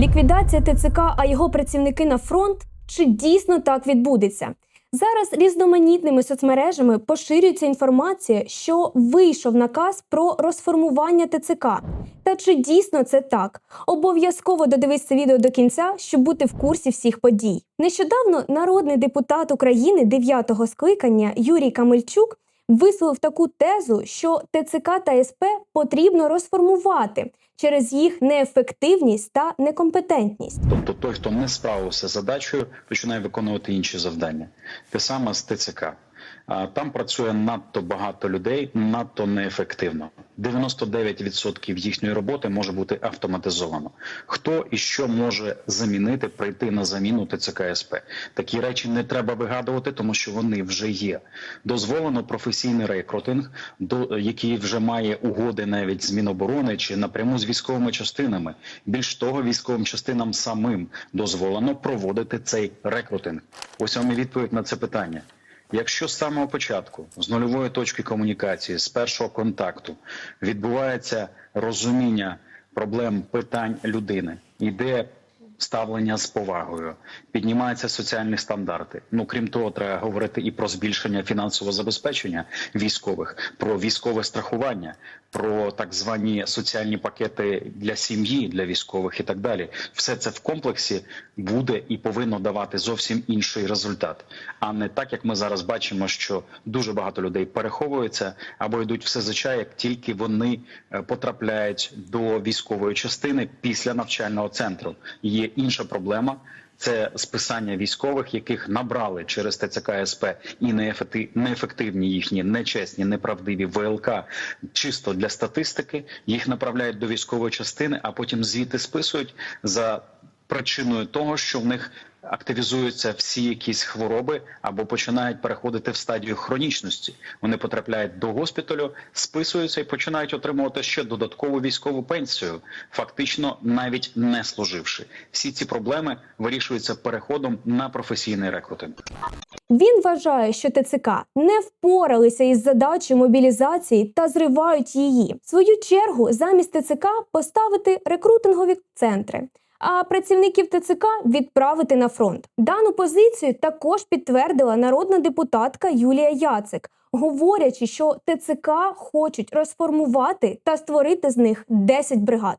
Ліквідація ТЦК, а його працівники на фронт. Чи дійсно так відбудеться? Зараз різноманітними соцмережами поширюється інформація, що вийшов наказ про розформування ТЦК. Та чи дійсно це так? Обов'язково додивись це відео до кінця, щоб бути в курсі всіх подій. Нещодавно народний депутат України 9-го скликання Юрій Камельчук висловив таку тезу, що ТЦК та СП потрібно розформувати через їх неефективність та некомпетентність. Тобто той, хто не справився з задачею, починає виконувати інші завдання. Те саме з ТЦК. Там працює надто багато людей, надто неефективно. 99% їхньої роботи може бути автоматизовано. Хто і що може замінити, прийти на заміну ТЦК СП? Такі речі не треба вигадувати, тому що вони вже є. Дозволено професійний рекрутинг, який вже має угоди навіть з Міноборони чи напряму з військовими частинами. Більш того, військовим частинам самим дозволено проводити цей рекрутинг. Ось вам і відповідь на це питання. Якщо з самого початку, з нульової точки комунікації, з першого контакту відбувається розуміння проблем питань людини, іде ставлення з повагою, піднімаються соціальні стандарти. Ну крім того, треба говорити і про збільшення фінансового забезпечення військових, про військове страхування, про так звані соціальні пакети для сім'ї, для військових і так далі. Все це в комплексі буде і повинно давати зовсім інший результат, а не так, як ми зараз бачимо, що дуже багато людей переховуються або йдуть все СЗЧ, як тільки вони е, потрапляють до військової частини після навчального центру. Є інша проблема. Це списання військових, яких набрали через ТЦК СП і неефекти- неефективні їхні нечесні, неправдиві ВЛК чисто для статистики. Їх направляють до військової частини, а потім звідти списують за причиною того, що в них активізуються всі якісь хвороби або починають переходити в стадію хронічності. Вони потрапляють до госпіталю, списуються і починають отримувати ще додаткову військову пенсію, фактично навіть не служивши. Всі ці проблеми вирішуються переходом на професійний рекрутинг. Він вважає, що ТЦК не впоралися із задачею мобілізації та зривають її. В свою чергу замість ТЦК поставити рекрутингові центри. А працівників ТЦК відправити на фронт. Дану позицію також підтвердила народна депутатка Юлія Яцик, говорячи, що ТЦК хочуть розформувати та створити з них 10 бригад.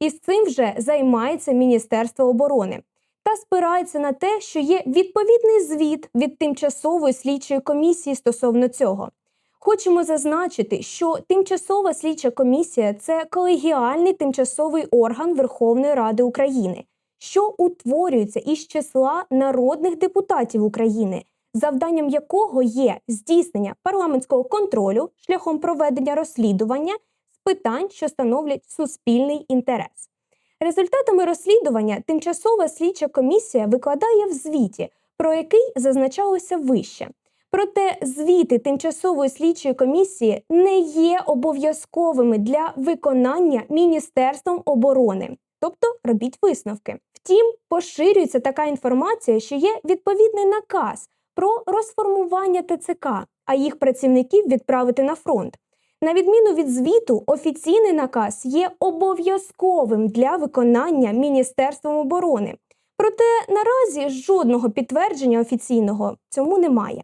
І з цим вже займається Міністерство оборони та спирається на те, що є відповідний звіт від тимчасової слідчої комісії стосовно цього. Хочемо зазначити, що тимчасова слідча комісія це колегіальний тимчасовий орган Верховної Ради України, що утворюється із числа народних депутатів України, завданням якого є здійснення парламентського контролю шляхом проведення розслідування з питань, що становлять суспільний інтерес. Результатами розслідування тимчасова слідча комісія викладає в звіті, про який зазначалося вище. Проте звіти тимчасової слідчої комісії не є обов'язковими для виконання Міністерством оборони, тобто робіть висновки. Втім, поширюється така інформація, що є відповідний наказ про розформування ТЦК, а їх працівників відправити на фронт. На відміну від звіту, офіційний наказ є обов'язковим для виконання Міністерством оборони. Проте наразі жодного підтвердження офіційного цьому немає.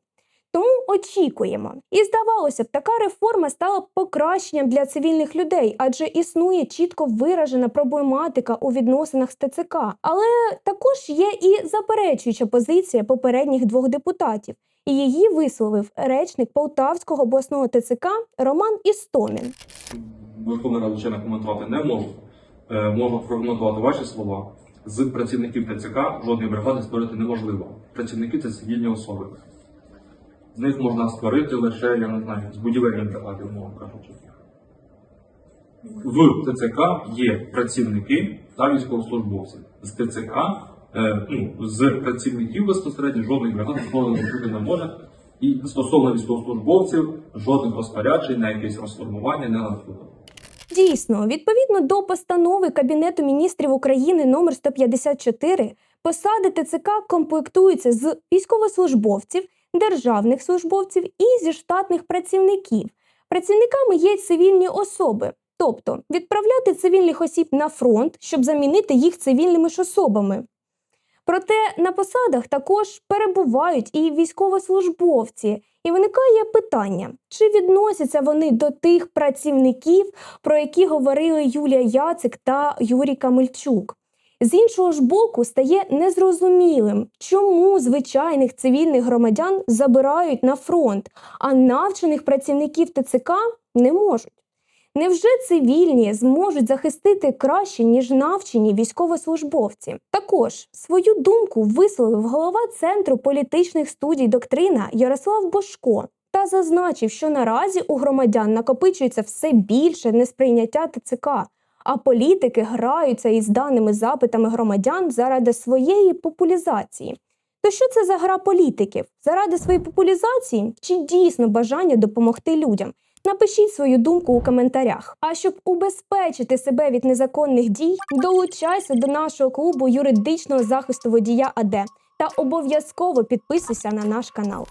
Тому очікуємо. І здавалося б, така реформа стала б покращенням для цивільних людей, адже існує чітко виражена проблематика у відносинах з ТЦК. Але також є і заперечуюча позиція попередніх двох депутатів. І її висловив речник Полтавського обласного ТЦК Роман Істомін. Верховна Рада ще коментувати не можу. Е, Можу прокоментувати ваші слова. З працівників ТЦК жодної бригади створити неможливо. Працівники це цивільні особи. Них можна створити лише, я не знаю, з будівельної бригади, умовно кажучи. В ТЦК є працівники та військовослужбовці. З ТЦК, е, ну, з працівників безпосередньо бригади створено бути не може. І стосовно військовослужбовців, жодних розпоряджень на якесь розформування не надходило. Дійсно, відповідно до постанови Кабінету міністрів України номер 154, посади ТЦК комплектуються з військовослужбовців, державних службовців і зі штатних працівників. Працівниками є цивільні особи, Тобто відправляти цивільних осіб на фронт, щоб замінити їх цивільними ж особами. Проте на посадах також перебувають і військовослужбовці, і виникає питання, чи відносяться вони до тих працівників, про які говорили Юлія Яцик та Юрій Камельчук. З іншого ж боку, стає незрозумілим, чому звичайних цивільних громадян забирають на фронт, а навчених працівників ТЦК не можуть. Невже цивільні зможуть захистити краще, ніж навчені військовослужбовці? Також свою думку висловив голова Центру політичних студій доктрина Ярослав Бошко та зазначив, що наразі у громадян накопичується все більше несприйняття ТЦК, а політики граються із даними запитами громадян заради своєї популяризації. То що це за гра політиків? Заради своєї популяризації чи дійсно бажання допомогти людям? Напишіть свою думку у коментарях. А щоб убезпечити себе від незаконних дій, долучайся до нашого клубу юридичного захисту водія АД та обов'язково підписуйся на наш канал.